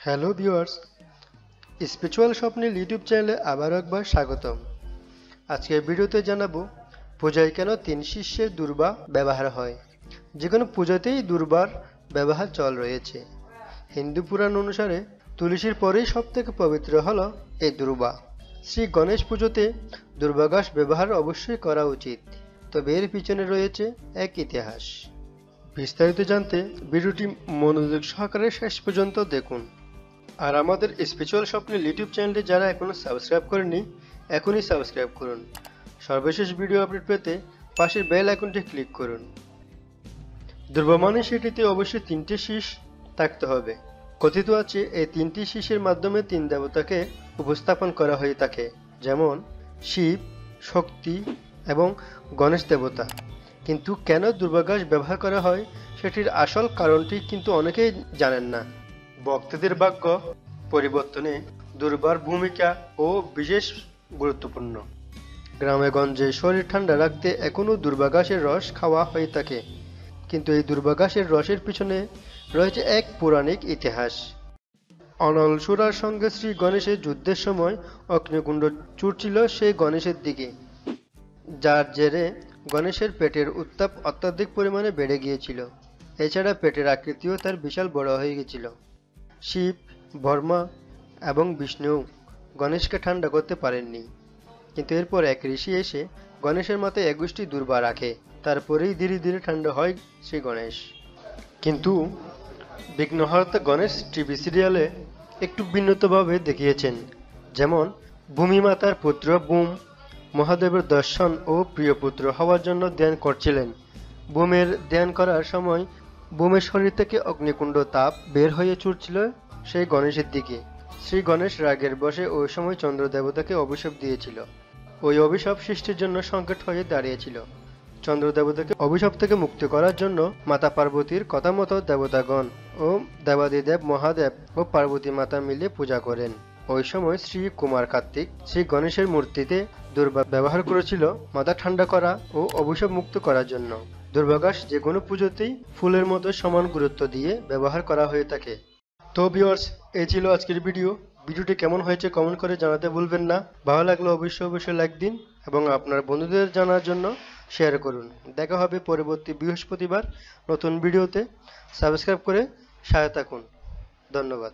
Hello viewers spiritual স্বপ্নের YouTube চ্যানেলে আবার একবার স্বাগতম। আজকের ভিডিওতে জানাব, পূজায় কেন তিন শীর্ষের দুর্বা ব্যবহার হয়? যে কোনো পুজোতেই দুর্বার ব্যবহার চল রয়েছে। হিন্দু পুরাণ অনুসারে তুলসীর পরেই সব থেকে পবিত্র হলো এই দুর্বা। শ্রী গণেশ পুজোতে দুর্বাঘাস ব্যবহার অবশ্যই করা উচিত। তবে এর পিছনে রয়েছে এক ইতিহাস। বিস্তারিত জানতে ভিডিওটি মনোযোগ সহকারে শেষ পর্যন্ত দেখুন। আর আমাদের স্পিরিচুয়াল স্বপ্নের ইউটিউব চ্যানেলটি যারা এখনও সাবস্ক্রাইব করেনি এখনই সাবস্ক্রাইব করুন। সর্বশেষ ভিডিও আপডেট পেতে পাশের বেল আইকনটি ক্লিক করুন। দুর্বামানের সেটিতে অবশ্যই তিনটি শীষ থাকতে হবে। কথিত আছে, এই তিনটি শীষের মাধ্যমে তিন দেবতাকে উপস্থাপন করা হয়ে থাকে, যেমন শিব, শক্তি এবং গণেশ দেবতা। কিন্তু কেন দুর্বাঘাস ব্যবহার করা হয়, সেটির আসল কারণটি কিন্তু অনেকেই জানেন না। ভক্তদের ভাগ্য পরিবর্তনে দুর্বার ভূমিকা ও বিশেষ গুরুত্বপূর্ণ। গ্রামে গঞ্জে শরীর ঠান্ডা রাখতে এখনও দুর্বাঘাসের রস খাওয়া হয়ে থাকে। কিন্তু এই দুর্বাঘাসের রসের পিছনে রয়েছে এক পৌরাণিক ইতিহাস। অনল সুরার সঙ্গে শ্রী গণেশের যুদ্ধের সময় অগ্নিকুণ্ড চুরছিল সেই গণেশের দিকে। যার জেরে গণেশের পেটের উত্তাপ অত্যাধিক পরিমাণে বেড়ে গিয়েছিল। এছাড়া পেটের আকৃতিও তার বিশাল বড় হয়ে গিয়েছিল। শিব, বর্মা এবং বিষ্ণু গণেশকে ঠান্ডা করতে পারেননি। কিন্তু এরপর এক ঋষি এসে গণেশের মাথায় একুশটি দুর্বা রাখে। তারপরেই ধীরে ধীরে ঠান্ডা হয় শ্রী গণেশ। কিন্তু বিঘ্নহর্তা গণেশ টিভি সিরিয়ালে একটু ভিন্নতভাবে দেখিয়েছেন। যেমন, ভূমিমাতার পুত্র বুম, মহাদেবের দর্শন ও প্রিয় পুত্র হওয়ার জন্য ধ্যান করছিলেন। বুমের ধ্যান করার সময় বুমের শরীর থেকে অগ্নিকুণ্ড তাপ বের হয়ে ছুটছিল সেই গণেশের দিকে। শ্রী গণেশ রাগের বসে ওই সময় চন্দ্র দেবতাকে অভিশাপ দিয়েছিল। ওই অভিশাপ সৃষ্টির জন্য সংকট হয়ে দাঁড়িয়েছিল। চন্দ্র দেবতাকে অভিশাপ থেকে মুক্তি করার জন্য মাতা পার্বতীর কথা মতো দেবতাগণ ও দেবাদিদেব মহাদেব ও পার্বতী মাতা মিলে পূজা করেন। ওই সময় শ্রী কুমার কার্তিক শ্রী গণেশের মূর্তিতে দুর্বা ব্যবহার করেছিল মাথা ঠান্ডা করা ও অভিশাপ মুক্ত করার জন্য। দুর্বাঘাস যে কোনো পুজোতেই ফুলের মতো সমান গুরুত্ব দিয়ে ব্যবহার করা হয়ে থাকে। তো ভিউয়ার্স এই ছিল আজকের ভিডিও ভিডিওটি কেমন হয়েছে কমেন্ট করে জানাতে ভুলবেন না। ভালো লাগলে অবশ্যই অবশ্যই লাইক দিন এবং আপনার বন্ধুদের জানার জন্য শেয়ার করুন। দেখা হবে পরবর্তী বৃহস্পতিবার নতুন ভিডিওতে সাবস্ক্রাইব করে সাথে থাকুন। ধন্যবাদ।